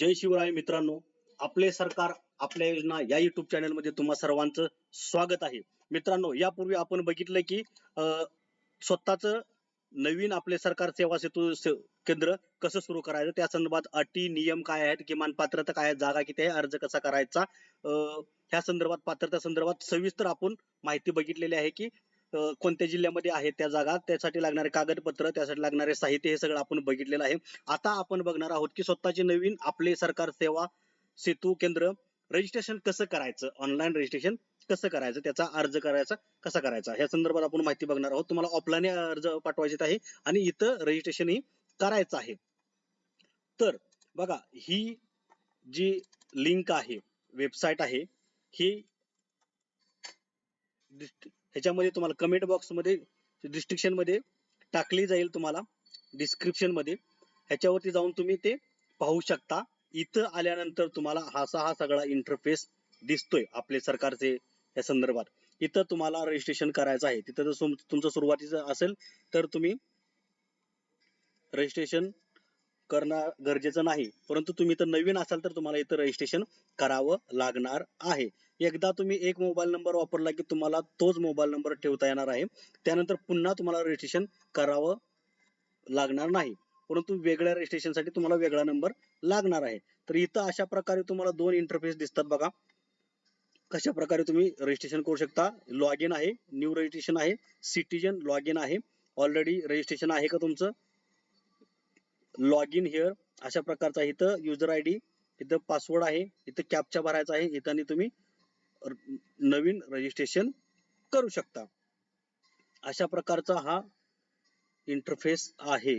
जय शिवराय मित्रांनो आपले सरकार आपल्या योजना या युट्यूब चॅनलमध्ये तुम्हा सर्वांचं स्वागत आहे. मित्रांनो यापूर्वी आपण बघितलं की अं, स्वतःच नवीन आपले सरकार सेवा सेतू से, केंद्र कसं सुरू करायचं त्या संदर्भात अटी नियम काय आहेत किमान पात्रता काय आहे जागा किती आहे अर्ज कसा करायचा अं, ह्या संदर्भात पात्रता संदर्भात सविस्तर आपण माहिती बघितलेली आहे की कोणत्या जिल्ह्यामध्ये आहेत त्या जागा? त्यासाठी लागणारे कागदपत्र त्यासाठी लागणारे साहित्य हे सगळं आपण बघितलेलं आहे. आता आपण बघणार आहोत की स्वतःचे नवीन आपले सरकार सेवा सेतू केंद्र रजिस्ट्रेशन कसं करायचं? ऑनलाईन रजिस्ट्रेशन कसं करायचं? त्याचा अर्ज करायचा कसा करायचा? या संदर्भात आपण माहिती बघणार आहोत. तुम्हाला ऑफलाईन अर्ज पाठवायचे आहे आणि इथं रजिस्ट्रेशन ही करायचं आहे. तर बघा ही जी लिंक आहे वेबसाईट आहे ही ह्याच्यामध्ये तुम्हाला कमेंट बॉक्समध्ये मध्ये टाकली जाईल तुम्हाला. डिस्क्रिप्शनमध्ये. ह्याच्यावरती जाऊन तुम्ही ते पाहू शकता. इथं आल्यानंतर तुम्हाला हा असा हा सगळा इंटरफेस दिसतोय आपले सरकारचे या संदर्भात. इथं तुम्हाला रजिस्ट्रेशन करायचं आहे. तिथं जर तुमचं सुरुवातीचं असेल तर तुम्ही रजिस्ट्रेशन करणं गरजेचं नाही. परंतु तुम्ही तर नवीन असाल तर तुम्हाला इथं रजिस्ट्रेशन करावं लागणार आहे. एकदा तुम्ही एक मोबाईल नंबर वापरला की तुम्हाला तोच मोबाईल नंबर ठेवता येणार आहे. त्यानंतर पुन्हा तुम्हाला रजिस्ट्रेशन करावं लागणार नाही. परंतु वेगळ्या रजिस्ट्रेशनसाठी तुम्हाला वेगळा नंबर लागणार आहे. तर इथं अशा प्रकारे तुम्हाला दोन इंटरफेस दिसतात बघा. कशा प्रकारे तुम्ही रजिस्ट्रेशन करू शकता? लॉग इन आहे न्यू रजिस्ट्रेशन आहे सिटीजन लॉग इन आहे. ऑलरेडी रजिस्ट्रेशन आहे का तुमचं? लॉग इन हिअर अशा प्रकारचा इथं युजर आय डी इथं पासवर्ड आहे इथं कॅपचा भरायचा आहे इथं तुम्ही नवीन रजिस्ट्रेशन करू शकता. अशा प्रकारचा हा इंटरफेस आहे.